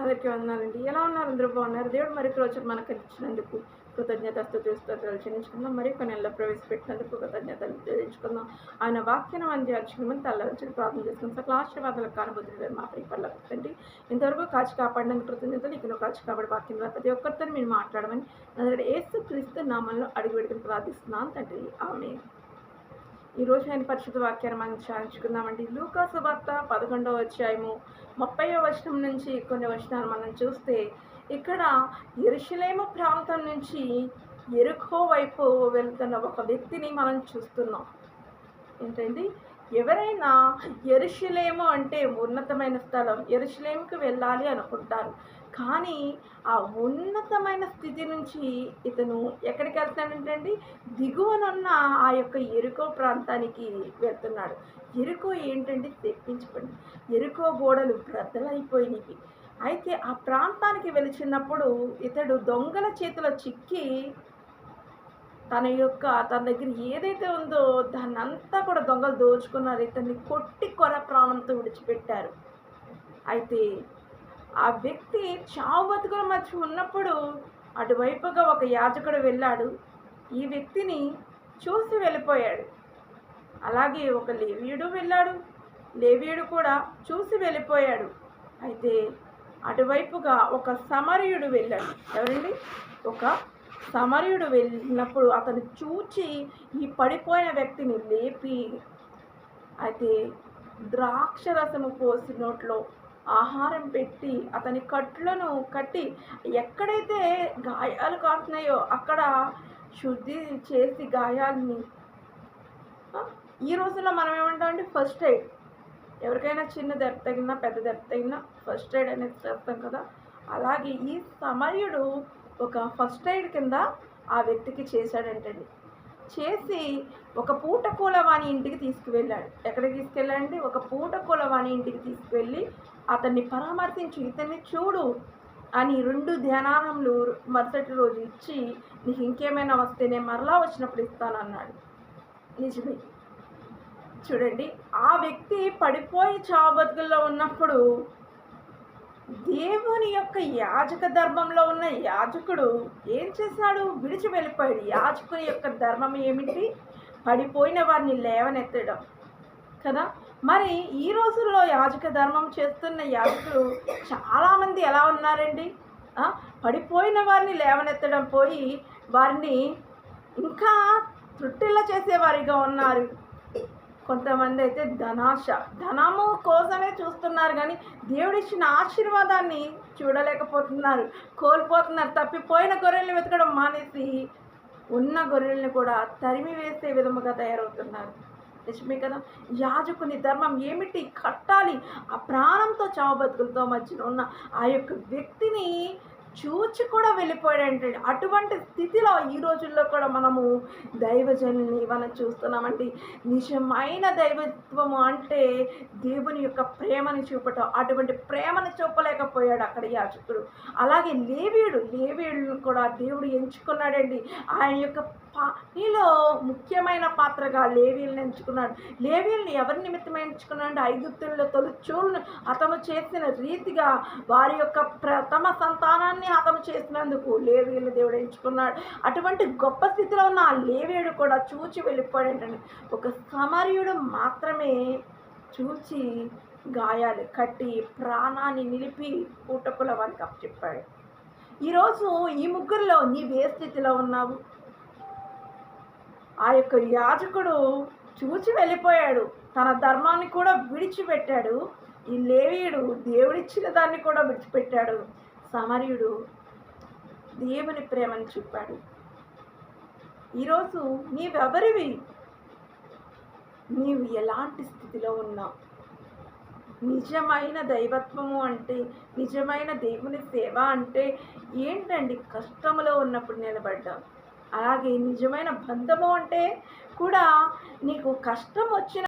అందరికీ వందనాలండి. ఎలా ఉన్నారు అందరూ? బాగున్నారు? దేవుడు మరొక రోజు మనకు ఇచ్చినందుకు కృతజ్ఞతతో చూస్తూ చెల్లించుకుందాం. మరి కొన్ని నెలలో ప్రవేశపెట్టినందుకు కృతజ్ఞతలు చెల్లించుకుందాం. ఆయన వాక్యం అని చేర్చుకుని తల్లని ప్రార్థన చేసుకుందాం సకల ఆశీర్వాదాలకు కానుబుద్ధి మా పైపల్ల పెట్టండి ఇంతవరకు కాచి కాపాడినందుకు కృతజ్ఞతలు ఇక కాచి కాపాడే వాక్యం ద్వారా ప్రతి ఒక్కరితో మీరు మాట్లాడమని అందులో ఏసు క్రీస్తు నామంలో అడుగు పెడుకుని ప్రార్థిస్తున్నాను తండ్రి ఆమె ఈరోజు నేను పరిశుద్ధ వాక్యాన్ని మనం ధ్యానించుకుందామండి లూకాసు వార్త పదకొండవ అధ్యాయము ముప్పై వచనం నుంచి కొన్ని వచనాలు మనం చూస్తే ఇక్కడ ఎరుషలేము ప్రాంతం నుంచి ఎరుకో వైపు వెళ్తున్న ఒక వ్యక్తిని మనం చూస్తున్నాం. ఏంటండి? ఎవరైనా ఎరుషులేము అంటే ఉన్నతమైన స్థలం ఎరుషులేముకి వెళ్ళాలి అనుకుంటారు. కానీ ఆ ఉన్నతమైన స్థితి నుంచి ఇతను ఎక్కడికి వెళ్తాడంటండి? దిగువనున్న ఆ యొక్క ఎరుకో ప్రాంతానికి వెళ్తున్నాడు. ఎరుకో ఏంటంటే తెప్పించుకోండి. ఎరుకో గోడలు బ్రద్దలైపోయినవి అయితే ఆ ప్రాంతానికి వెలిచినప్పుడు ఇతడు దొంగల చేతిలో చిక్కి తన యొక్క తన దగ్గర ఏదైతే ఉందో దాన్ని అంతా కూడా దొంగలు దోచుకున్నారు. ఇతన్ని కొట్టి కొర ప్రాణంతో విడిచిపెట్టారు. అయితే ఆ వ్యక్తి చావు బతుకుల మధ్య ఉన్నప్పుడు అటువైపుగా ఒక యాజకుడు వెళ్ళాడు. ఈ వ్యక్తిని చూసి వెళ్ళిపోయాడు. అలాగే ఒక లేవీయుడు వెళ్ళాడు. లేవీయుడు కూడా చూసి వెళ్ళిపోయాడు. అయితే అటువైపుగా ఒక సమరయుడు వెళ్ళాడు. ఎవరండి? ఒక సమరయుడు వెళ్ళినప్పుడు అతను చూచి ఈ పడిపోయిన వ్యక్తిని లేపి అయితే ద్రాక్షరసము పోసి నోట్లో ఆహారం పెట్టి అతని కట్లను కట్టి ఎక్కడైతే గాయాలు కాస్తున్నాయో అక్కడ శుద్ధి చేసి గాయాలని ఈ రోజుల్లో మనం ఏమంటామంటే ఫస్ట్ ఎయిడ్. ఎవరికైనా చిన్న దెబ్బ తగిలినా పెద్ద దెబ్బ తగిలినా ఫస్ట్ ఎయిడ్ అనేది చేస్తాం కదా? అలాగే ఈ సమర్యుడు ఒక ఫస్ట్ ఎయిడ్ కింద ఆ వ్యక్తికి చేశాడంటండి. చేసి ఒక పూట కూలవాణి ఇంటికి తీసుకువెళ్ళాడు. ఎక్కడికి తీసుకెళ్ళండి ఒక పూట కూలవాణి ఇంటికి తీసుకువెళ్ళి అతన్ని పరామర్శించి ఇతన్ని చూడు అని రెండు ధ్యానానంలు మరుసటి రోజు ఇచ్చి నీకు ఇంకేమైనా వస్తే నేను మరలా వచ్చినప్పుడు ఇస్తానన్నాడు నిజమే. చూడండి ఆ వ్యక్తి పడిపోయి చావు బతుకుల్లో ఉన్నప్పుడు దేవుని యొక్క యాజక ధర్మంలో ఉన్న యాజకుడు ఏం చేశాడు? విడిచి వెళ్ళిపోయాడు. యాజకుని యొక్క ధర్మం ఏమిటి? పడిపోయిన వారిని లేవనెత్తడం. కదా? మరి ఈ రోజుల్లో యాజక ధర్మం చేస్తున్న యాజకులు చాలామంది ఎలా ఉన్నారండి? పడిపోయిన వారిని లేవనెత్తడం పోయి వారిని ఇంకా తృట్టిల్ల చేసేవారిగా ఉన్నారు. కొంతమంది అయితే ధనాశ ధనము కోసమే చూస్తున్నారు కానీ దేవుడిచ్చిన ఆశీర్వాదాన్ని చూడలేకపోతున్నారు కోల్పోతున్నారు తప్పిపోయిన గొర్రెల్ని వెతకడం మానేసి ఉన్న గొర్రెల్ని కూడా తరిమి వేసే విధముగా తయారవుతున్నారు. నిజమే కదా? యాజకుని ధర్మం ఏమిటి? కట్టాలి. ఆ ప్రాణంతో చావబతుకులతో మధ్యన మధ్యలో ఉన్న ఆ యొక్క వ్యక్తిని చూచి కూడా వెళ్ళిపోయాడంటే అటువంటి స్థితిలో ఈ రోజుల్లో కూడా మనము దైవజనుల్ని మనం చూస్తున్నామండి. నిజమైన దైవత్వము అంటే దేవుని యొక్క ప్రేమని చూపటం. అటువంటి ప్రేమను చూపలేకపోయాడు అక్కడ యాచకుడు అలాగే లేవీయుడు లేవీయుడు కూడా దేవుడు ఎంచుకున్నాడండి. ఆయన యొక్క నీలో ముఖ్యమైన పాత్రగా లేవీలను ఎంచుకున్నాడు. లేవీలను ఎవరి నిమిత్తం ఎంచుకున్నాడు? ఐగుప్తుల్లో తొలిచూలను అతము చేసిన రీతిగా వారి యొక్క ప్రథమ సంతానాన్ని హతము చేసినందుకు లేవీలను దేవుడు ఎంచుకున్నాడు. అటువంటి గొప్ప స్థితిలో ఉన్న ఆ లేవీయుడు కూడా చూచి వెళ్ళిపోయాడు ఒక సమరయుడు మాత్రమే చూచి గాయాలు కట్టి ప్రాణాన్ని నిలిపి కూటకుల వారికి అప్పచెప్పాడు. ఈరోజు ఈ ముగ్గురిలో నీవే స్థితిలో ఉన్నావు? ఆ యొక్క యాజకుడు చూచి వెళ్ళిపోయాడు. తన ధర్మాన్ని కూడా విడిచిపెట్టాడు. ఈ లేవీయుడు దేవుడిచ్చిన దాన్ని కూడా విడిచిపెట్టాడు. సమరయుడు దేవుని ప్రేమను చూపాడు. ఈరోజు నీవెవరివి? నీవు ఎలాంటి స్థితిలో ఉన్నావు? నిజమైన దైవత్వము అంటే నిజమైన దేవుని సేవ అంటే ఏంటండి? కష్టంలో ఉన్నప్పుడు నిలబడ్డావు. అలాగే నిజమైన బంధము అంటే కూడా నీకు కష్టం వచ్చిన